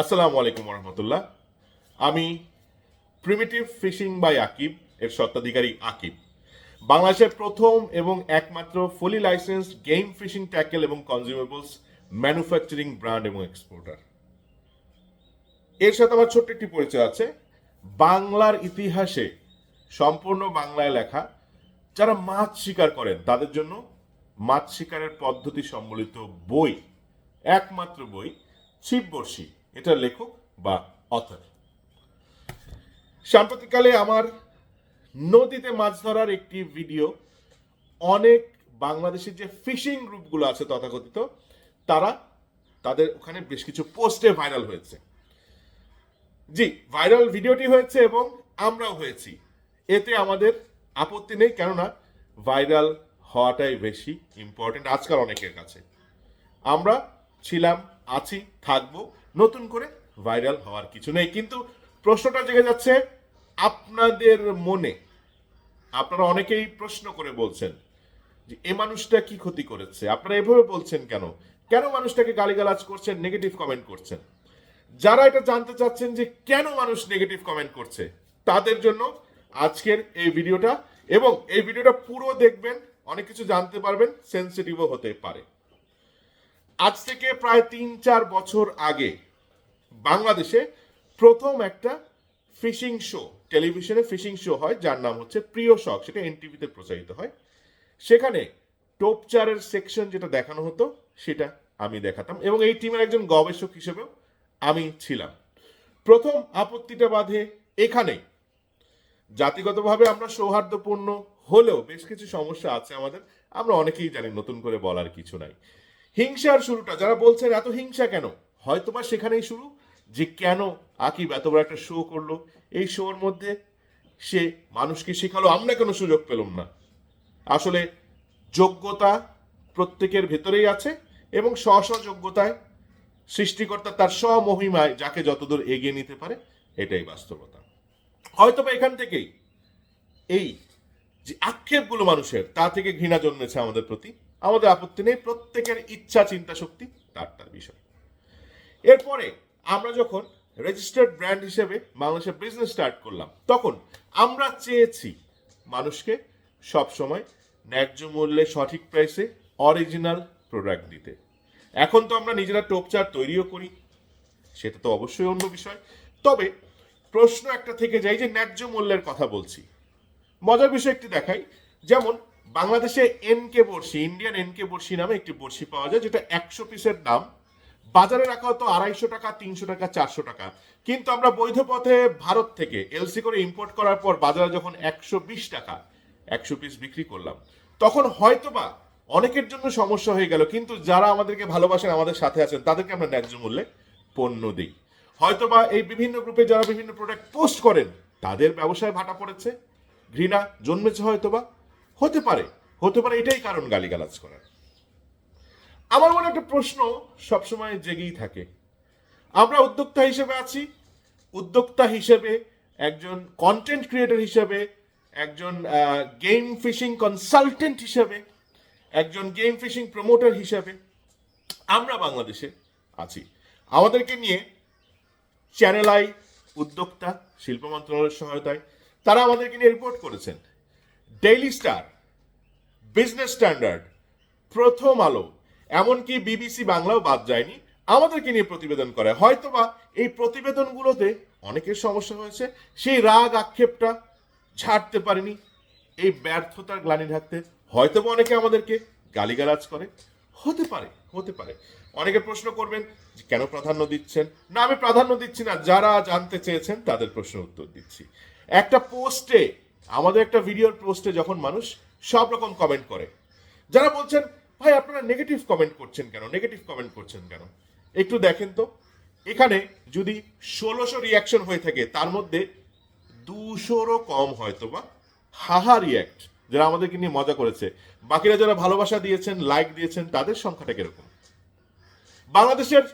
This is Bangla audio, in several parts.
আসসালামু আলাইকুম রহমতুল্লাহ আমি প্রিমিটিভ ফিশিং বাই আকিব এর স্বত্বাধিকারী আকিব বাংলাদেশের প্রথম এবং একমাত্র fully licence game fishing tackle এবং কনজিউমেবলস ম্যানুফ্যাকচারিং ব্র্যান্ড এবং এক্সপোর্টার এর সাথে আমার ছোট্ট একটি পরিচয় আছে। বাংলার ইতিহাসে সম্পূর্ণ বাংলায় লেখা যারা মাছ শিকার করেন, তাদের জন্য মাছ শিকারের পদ্ধতি সম্বলিত বই, একমাত্র বই, ছিপবর্ষী। এটার লেখক বা অথর সাম্প্রতিককালে আমার নদীতে মাছ ধরার একটি ভিডিও অনেক বাংলাদেশের যে ফিশিং গ্রুপগুলো আছে তথাকথিত, তারা তাদের ওখানে বেশ কিছু পোস্টে ভাইরাল হয়েছে। জি ভাইরাল ভিডিওটি হয়েছে এবং আমরাও হয়েছি। এতে আমাদের আপত্তি নেই, কেননা ভাইরাল হওয়াটাই বেশি ইম্পর্টেন্ট আজকাল অনেকের কাছে। আমরা ছিলাম, আছি, থাকব নতুন করে ভাইরাল হওয়ার কিছু নেই। কিন্তু প্রশ্নটা জেগে যাচ্ছে, আপনাদের মনে আপনারা অনেকেই প্রশ্ন করে বলছেন যে, এ মানুষটা কি ক্ষতি করেছে? আপনারা এভাবে বলছেন কেন? কেন মানুষটাকে গালিগালাজ করছেন নেগেটিভ কমেন্ট করছেন? যারা এটা জানতে চাচ্ছেন যে, কেন মানুষ নেগেটিভ কমেন্ট করছে, তাদের জন্য আজকের এই ভিডিওটা এবং এই ভিডিওটা পুরো দেখবেন, অনেক কিছু জানতে পারবেন সেন্সিটিভও হতে পারে। আজ থেকে প্রায় তিন, চার বছর আগে বাংলাদেশে প্রথম একটা ফিশিং শো, টেলিভিশনে ফিশিং শো হয়, যার নাম হচ্ছে প্রিয় শখ। সেটা এনটিভিতে প্রচারিত হয়। সেখানে টোপচারের সেকশন যেটা দেখানো হতো, সেটা আমি দেখাতাম এবং এই টিমের একজন গবেষক হিসেবেও আমি ছিলাম। প্রথম আপত্তিটা বাধে এখানেই জাতিগতভাবে আমরা সৌহার্দ্যপূর্ণ হলেও বেশ কিছু সমস্যা আছে আমাদের। আমরা অনেকেই জানি নতুন করে বলার কিছু নাই। হিংসার শুরুটা, যারা বলছেন এত হিংসা কেন? হয়তোবা সেখানেই শুরু যে কেন আকিব এত বড় একটা শো করল? এই শোর মধ্যে সে মানুষকে শেখালো, আমরা কেন সুযোগ পেলাম না। আসলে যোগ্যতা প্রত্যেকের ভেতরেই আছে এবং স্ব যোগ্যতায় সৃষ্টিকর্তা তার স্বমহিমায় যাকে যতদূর এগিয়ে নিতে পারে, এটাই বাস্তবতা। হয়তোবা এখান থেকেই এই যে আক্ষেপগুলো মানুষের, তা থেকে ঘৃণা জন্মেছে আমাদের প্রতি। আমাদের আপত্তি নেই, প্রত্যেকের ইচ্ছা, চিন্তা, শক্তি তার তার বিষয়। এরপরে আমরা যখন রেজিস্টার্ড ব্র্যান্ড হিসেবে বাংলাদেশে বিজনেস স্টার্ট করলাম, তখন আমরা চেয়েছি মানুষকে সবসময় ন্যায্য মূল্যে সঠিক প্রাইসে অরিজিনাল প্রোডাক্ট দিতে। এখন তো আমরা নিজেরা টোপচার তৈরিও করি, সেটা তো অবশ্যই অন্য বিষয়। তবে প্রশ্ন একটা থেকে যায় যে ন্যায্য মূল্যের কথা বলছি। মজার বিষয় একটি দেখাই, যেমন বাংলাদেশে এনকে বড়শি ইন্ডিয়ান এনকে বড়শি নামে একটি বড়শি পাওয়া যায়, যেটা একশো পিসের দাম। বাজারে রাখা হতো আড়াইশো টাকা, তিনশো টাকা, চারশো টাকা। কিন্তু আমরা বৈধ পথে ভারত থেকে এলসি করে ইম্পোর্ট করার পর বাজারে যখন একশো বিশ টাকা, একশো পিস বিক্রি করলাম, তখন হয়তোবা অনেকের জন্য সমস্যা হয়ে গেল, কিন্তু যারা আমাদেরকে ভালোবাসেন, আমাদের সাথে আছেন, তাদেরকে আমরা ন্যায্য মূল্যে পণ্য দিই। হয়তোবা এই বিভিন্ন গ্রুপে যারা বিভিন্ন প্রোডাক্ট পোস্ট করেন, তাদের ব্যবসায় ভাটা পড়েছে, ঘৃণা জন্মেছে হয়তোবা হতে পারে হতে পারে এটাই কারণ গালিগালাজ করার। আমার মনে একটা প্রশ্ন সবসময় জেগেই থাকে। আমরা উদ্যোক্তা হিসেবে আছি, উদ্যোক্তা হিসেবে একজন কন্টেন্ট ক্রিয়েটর হিসেবে, একজন গেম ফিশিং কনসালটেন্ট হিসেবে, একজন গেম ফিশিং প্রমোটার হিসেবে আমরা বাংলাদেশে আছি। আমাদেরকে নিয়ে চ্যানেল আই উদ্যোক্তা, শিল্প মন্ত্রণালয়ের সহায়তায় তারা আমাদেরকে নিয়ে রিপোর্ট করেছেন। ডেইলি স্টার বিজনেস স্ট্যান্ডার্ড প্রথম আলো, এমনকি বিবিসি বাংলাও বাদ যায়নি। আমাদেরকে নিয়ে প্রতিবেদন করে। হয়তোবা এই প্রতিবেদনগুলোতে অনেকের সমস্যা হয়েছে। সেই রাগ, আক্ষেপটা ছাড়তে পারেনি। এই ব্যর্থতার গ্লানি ঢাকতে হয়তোবা অনেকে আমাদেরকে গালিগালাজ করে। হতে পারে হতে পারে। অনেকে প্রশ্ন করবেন যে কেন প্রাধান্য দিচ্ছেন? না, আমি প্রাধান্য দিচ্ছি না। যারা জানতে চেয়েছেন তাদের প্রশ্নের উত্তর দিচ্ছি। একটা পোস্টে আমাদের একটা ভিডিওর পোস্টে যখন মানুষ সব রকম কমেন্ট করে, যারা বলছেন, ভাই, আপনারা নেগেটিভ কমেন্ট করছেন কেন? নেগেটিভ কমেন্ট করছেন কেন? একটু দেখেন তো, এখানে যদি ষোলোশো রিয়াকশন হয়ে থাকে, তার মধ্যে দুশোরও কম হয়তো বা হাহা রিয়াক্ট যারা আমাদেরকে নিয়ে মজা করেছে। বাকিরা যারা ভালোবাসা দিয়েছেন লাইক দিয়েছেন, তাদের সংখ্যাটা কীরকম? বাংলাদেশের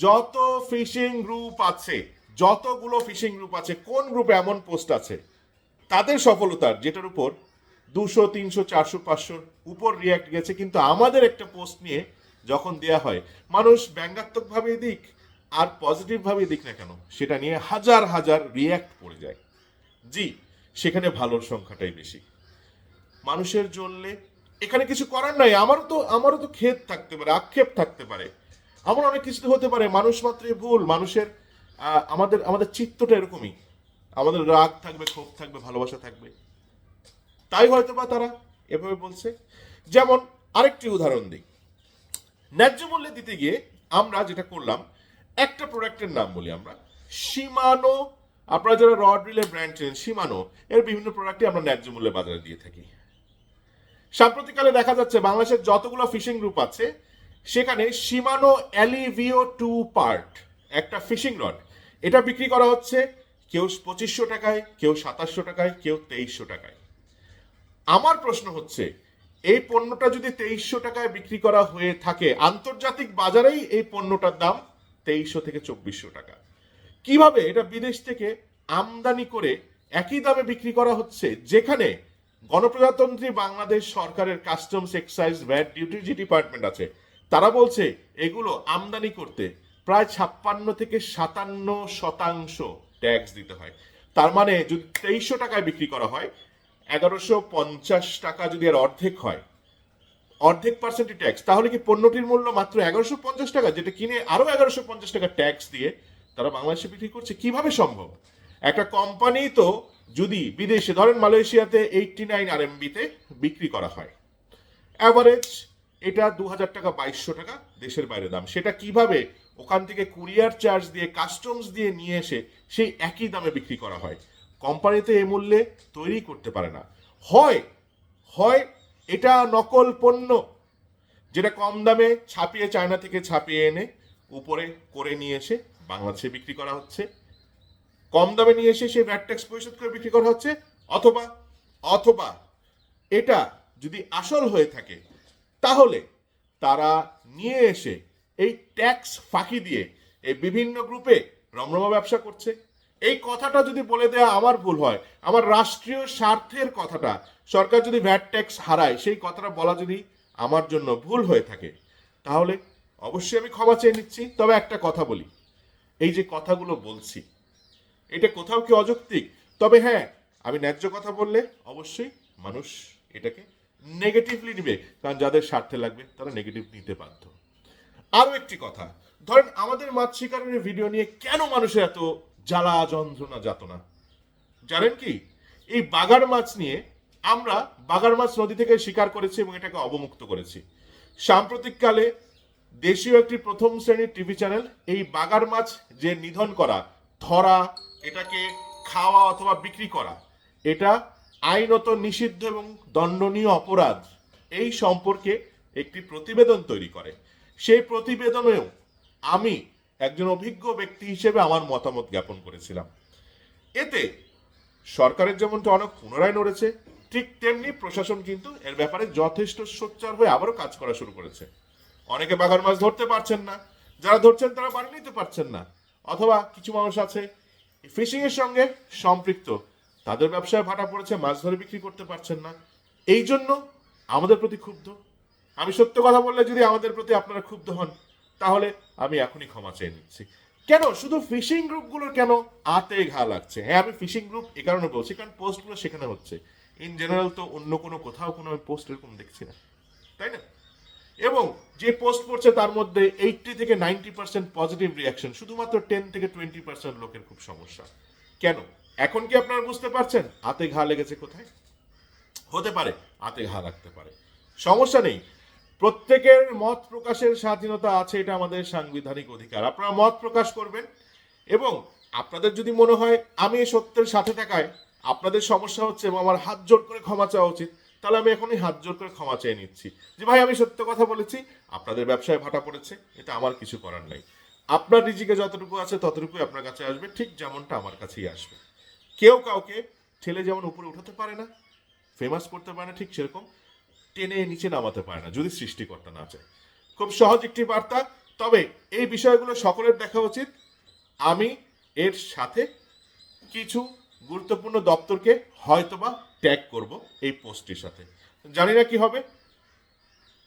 যত ফিশিং গ্রুপ আছে, যতগুলো ফিশিং গ্রুপ আছে, কোন গ্রুপে এমন পোস্ট আছে তাদের সফলতার, যেটার উপর দুশো, তিনশো, চারশো, পাঁচশোর উপর রিয়াক্ট গেছে, কিন্তু আমাদের একটা পোস্ট নিয়ে যখন দেয়া হয়, মানুষ ব্যঙ্গাত্মকভাবে দিক আর পজিটিভ ভাবে দিক না কেন, সেটা নিয়ে হাজার হাজার রিয়াক্ট পড়ে যায়। জি, সেখানে ভালোর সংখ্যাটাই বেশি। মানুষের জ্বললে এখানে কিছু করার নাই, আমারও তো আমারও তো ক্ষেত থাকতে পারে, আক্ষেপ থাকতে পারে। আমার অনেক কিছু হতে পারে, মানুষ মাত্রই ভুল, মানুষের আমাদের আমাদের চিত্তটা এরকমই। আমাদের রাগ থাকবে, ক্ষোভ থাকবে, ভালোবাসা থাকবে। তাই হয়তো বা তারা এভাবে বলছে। যেমন আরেকটি উদাহরণ দিই। ন্যায্য মূল্যে দিতে গিয়ে আমরা যেটা করলাম, একটা প্রোডাক্টের নাম বলি আমরা। সীমানো আপনারা যারা রড রিলের ব্র্যান্ড চেন সীমানো এর বিভিন্ন প্রোডাক্টই আমরা ন্যায্য মূল্যে বাজারে দিয়ে থাকি। সাম্প্রতিককালে দেখা যাচ্ছে বাংলাদেশের যতগুলো ফিশিং গ্রুপ আছে, সেখানে সীমানো অ্যালিভিও টু পার্ট একটা ফিশিং রড। এটা বিক্রি করা হচ্ছে কেউ পঁচিশশো টাকায়, কেউ সাতাশশো টাকায়, কেউ তেইশশো টাকায়। আমার প্রশ্ন হচ্ছে, এই পণ্যটা যদি তেইশশো টাকায় বিক্রি করা হয়ে থাকে, আন্তর্জাতিক বাজারেই এই পণ্যটার দাম তেইশশো থেকে চব্বিশশো টাকা। কীভাবে এটা বিদেশ থেকে আমদানি করে একই দামে বিক্রি করা হচ্ছে, যেখানে গণপ্রজাতন্ত্রী বাংলাদেশ সরকারের কাস্টমস এক্সাইজ ভ্যাট ডিউটি যে ডিপার্টমেন্ট আছে, তারা বলছে, এগুলো আমদানি করতে প্রায় ছাপ্পান্ন থেকে সাতান্ন শতাংশ ট্যাক্স দিতে হয়। তার মানে যদি তেইশশো টাকায় বিক্রি করা হয়, এগারোশো পঞ্চাশ টাকা যদি আর অর্ধেক হয়, অর্ধেক পার্সেন্টের ট্যাক্স তাহলে কি পণ্যটির মূল্য মাত্র এগারোশো পঞ্চাশ টাকা, যেটা কিনে আরও এগারোশো পঞ্চাশ টাকা ট্যাক্স দিয়ে তারা বাংলাদেশে বিক্রি করছে? কীভাবে সম্ভব? একটা কোম্পানি তো যদি বিদেশে, ধরেন মালয়েশিয়াতে এইটটি নাইন আর বিক্রি করা হয়। অ্যাভারেজ এটা দু হাজার টাকা, বাইশশো টাকা দেশের বাইরে দাম। সেটা কীভাবে ওখান থেকে কুরিয়ার চার্জ দিয়ে, কাস্টমস দিয়ে নিয়ে এসে সেই একই দামে বিক্রি করা হয়? কোম্পানিতে এ মূল্যে তৈরি করতে পারে না। হয় হয় এটা নকল পণ্য, যেটা কম দামে ছাপিয়ে চায়না থেকে ছাপিয়ে এনে উপরে করে নিয়ে এসে বাংলাদেশে বিক্রি করা হচ্ছে। কম দামে নিয়ে এসে সেই ভ্যাট ট্যাক্স পরিশোধ করে বিক্রি করা হচ্ছে। অথবা অথবা এটা যদি আসল হয়ে থাকে তাহলে তারা নিয়ে এসে এই ট্যাক্স ফাঁকি দিয়ে এই বিভিন্ন গ্রুপে রমরমা ব্যবসা করছে। এই কথাটা যদি বলে দেয়া আমার ভুল হয়, আমার রাষ্ট্রীয় স্বার্থের কথাটা সরকার যদি ভ্যাট ট্যাক্স হারায়, সেই কথাটা বলা যদি আমার জন্য ভুল হয়ে থাকে, তাহলে অবশ্যই আমি ক্ষমা চেয়ে নিচ্ছি। তবে একটা কথা বলি, এই যে কথাগুলো বলছি, এটা কোথাও কি অযৌক্তিক? তবে হ্যাঁ আমি ন্যায্য কথা বললে অবশ্যই মানুষ এটাকে নেগেটিভলি নিবে, কারণ যাদের স্বার্থে লাগবে, তারা নেগেটিভ নিতে বাধ্য। আরও একটি কথা, ধরেন আমাদের মাছ শিকারের ভিডিও নিয়ে কেন মানুষের এত জ্বালা যন্ত্রণা যাতনা জানেন কি? এই বাগার মাছ নিয়ে আমরা বাগার মাছ নদী থেকে শিকার করেছি এবং এটাকে অবমুক্ত করেছি। সাম্প্রতিককালে দেশীয় একটি প্রথম শ্রেণির টিভি চ্যানেল এই বাগার মাছ যে নিধন করা, ধরা, এটাকে খাওয়া অথবা বিক্রি করা, এটা আইনত নিষিদ্ধ এবং দণ্ডনীয় অপরাধ এই সম্পর্কে একটি প্রতিবেদন তৈরি করে। সেই প্রতিবেদনেও আমি একজন অভিজ্ঞ ব্যক্তি হিসেবে আমার মতামত জ্ঞাপন করেছিলাম। এতে সরকারের যেমনটা অনেক পুনরায় নড়েছে, ঠিক তেমনি প্রশাসন কিন্তু এর ব্যাপারে যথেষ্ট সোচ্চার হয়ে আবারও কাজ করা শুরু করেছে। অনেকে বাগার মাছ ধরতে পারছেন না, যারা ধরছেন তারা বাড়ি নিতে পারছেন না, অথবা কিছু মানুষ আছে ফিশিং এর সঙ্গে সম্পৃক্ত। তাদের ব্যবসায় ভাটা পড়েছে, মাছ ধরে বিক্রি করতে পারছেন না। এই জন্য আমাদের প্রতি ক্ষুব্ধ। আমি সত্য কথা বললে যদি আমাদের প্রতি আপনারা ক্ষুব্ধ হন, তাহলে আমি এখনই ক্ষমা চেয়ে নিচ্ছি। কেন? শুধু ফিশিং গ্রুপগুলোর কেন আতে ঘা লাগছে? হ্যাঁ আমি ফিশিং গ্রুপ এ কারণে বলছি, কারণ পোস্টগুলো সেখানে হচ্ছে। ইন জেনারেল তো অন্য কোনো কোথাও কোনো পোস্ট এরকম দেখছি না। তাই না? এবং যে পোস্ট পড়ছে তার মধ্যে এইটটি থেকে নাইনটি পার্সেন্ট পজিটিভ রিয়াকশন শুধুমাত্র টেন থেকে টোয়েন্টি পার্সেন্ট লোকের খুব সমস্যা। কেন? এখন কি আপনারা বুঝতে পারছেন? হাতে ঘা লেগেছে কোথায়? হতে পারে, হাতে ঘা লাগতে পারে। সমস্যা নেই। প্রত্যেকের মত প্রকাশের স্বাধীনতা আছে, এটা আমাদের সাংবিধানিক অধিকার। আপনারা মত প্রকাশ করবেন এবং আপনাদের যদি মনে হয় আমি সত্যের সাথে থাকায় আপনাদের সমস্যা হচ্ছে এবং আমার হাত জোর করে ক্ষমা চাওয়া উচিত, তাহলে আমি এখনই হাত জোর করে ক্ষমা চেয়ে নিচ্ছি। যে ভাই, আমি সত্য কথা বলেছি, আপনাদের ব্যবসায় ভাটা পড়েছে, এটা আমার কিছু করার নাই। আপনার রিজিকে যতটুকু আছে ততটুকুই আপনার কাছে আসবে, ঠিক যেমনটা আমার কাছেই আসবে। কেউ কাউকে ঠেলে যেমন উপরে উঠাতে পারে না ফেমাস করতে পারে না, ঠিক সেরকম টেনে নিচে নামাতে পারে না, যদি সৃষ্টিকর্তা না চায়। খুব সহজ একটি বার্তা, তবে এই বিষয়গুলো সকলের দেখা উচিত। আমি এর সাথে কিছু গুরুত্বপূর্ণ দপ্তরকে হয়তোবা ট্যাগ করব এই পোস্টটির সাথে। জানি না কি হবে।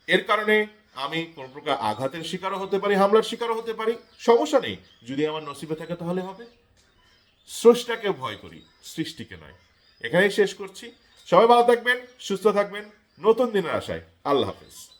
এর কারণে আমি কোন প্রকার আঘাতের শিকারও হতে পারি, হামলার শিকারও হতে পারি, সমস্যা নেই। যদি আমার নসিবে থাকে তাহলে হবে। স্রষ্টাকে ভয় করি, সৃষ্টিকে নয়। এখানেই শেষ করছি। সবাই ভালো থাকবেন, সুস্থ থাকবেন। নতুন দিনের আশায় আল্লাহ হাফেজ।